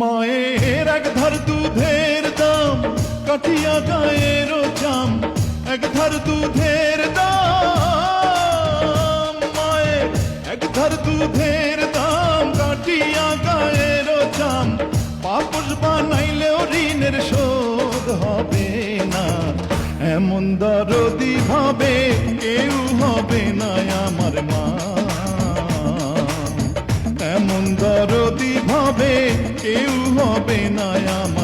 মায়ের এক ধার দুধের দাম, কাটিয়া গায়ের চাম এক ধার দুধের দাম, মায়ের এক ধার দুধের দাম, কাটিয়া গায়ের চাম পাপস বানাইলেও ঋণের শোধ হবে না। এমন দরদি ভাবে কেউ হবে না আমার মা। দরদি ভাবে কেউ হবে না আমার।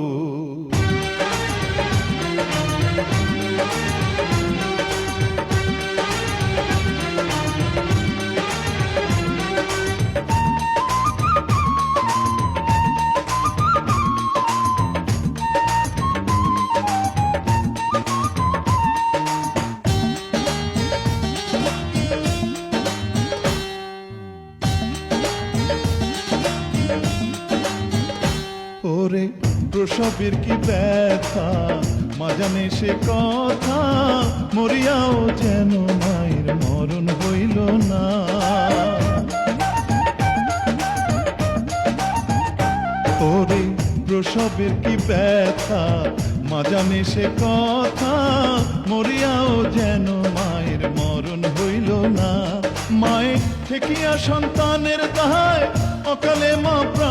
ওরে প্রসবের কি ব্যথা? মাজানে সে কথা, মরিয়াও যেন মায়ের মরণ হইল না। ওরে প্রসবের কি ব্যথা? মাজানে সে কথা, মরিয়াও যেন মায়ের মরণ হইল না। মায়ের ঠেকিয়া সন্তানের দায় অকালে মা প্রাণ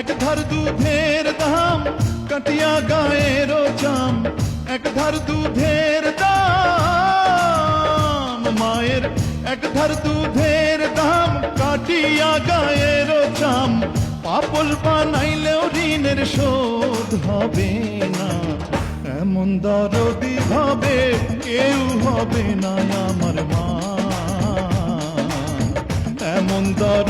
এক ধার দুধের দাম, কাটিয়া গায়ের চাম। এক ধার দুধের দাম, মায়ের এক ধার দুধের দাম, কাটিয়া গায়ের চাম। পাপল বানাইলেও ঋণের শোধ হবে না, এমন দরদি ভাবে কেউ হবে না আমার মা। এমন ভাবে